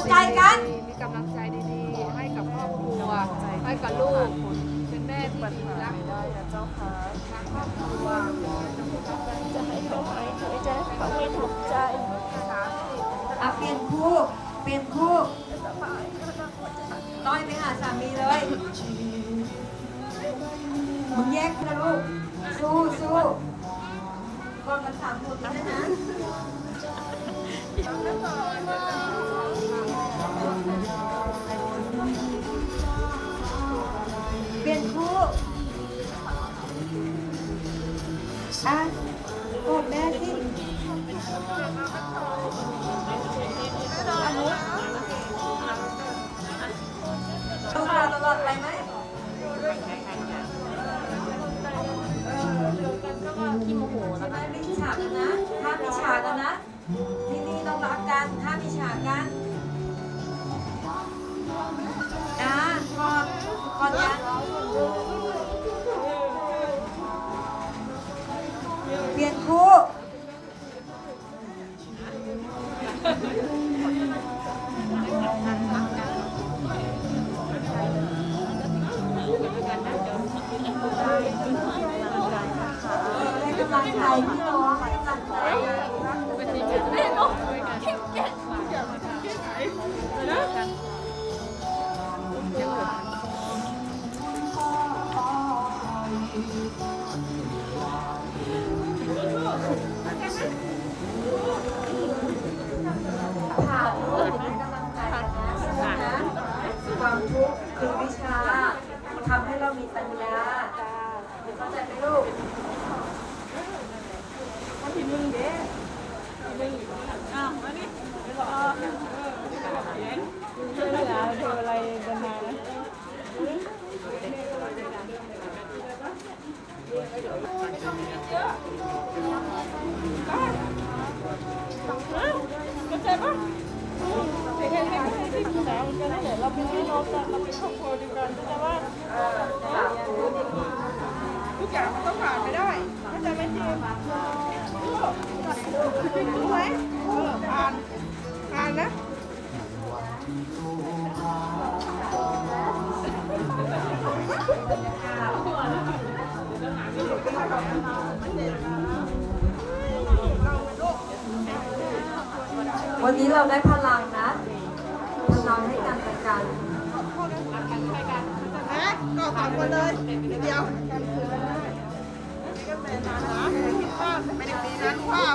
งใจกัน มีกำลังใจดีๆ ให้กับครอบครัว ให้กับลูก เป็นแม่ที่ดีรักได้นะเจ้าค่ะรักครอบครัวจะให้เขาหายใจจะให้เขาไม่ทุกข์ใจอะเปลี่ยนคู่ เปลี่ยนคู่ต้อยไปหาสามีเลย มึงแยกนะลูก สู้สู้ก่อนกันสามคนนะนะ อะกดแม่สิดูเราตลอดไปไหมขี้โมโหแล้วนะไม่ฉากกันนะ ถ้ามีฉากกันนะ ที่นี่ต้องรักกัน ถ้ามีฉากกัน ให้กำลังใจพี่น้องให้กำลังใจผ่ เข้าใจปะให้ให้ให้ให้ที่ปรึกษาเหมือนกันนะเดี๋ยวเราเป็นพี่น้องกันเราเป็นครอบครัวเดียวกันเข้าใจว่า วันนี้เราได้พลังนะ พลังให้กันและกันนะก็สองคนเลยเดียวไม่ได้ปีนั้นะรู้เปล่า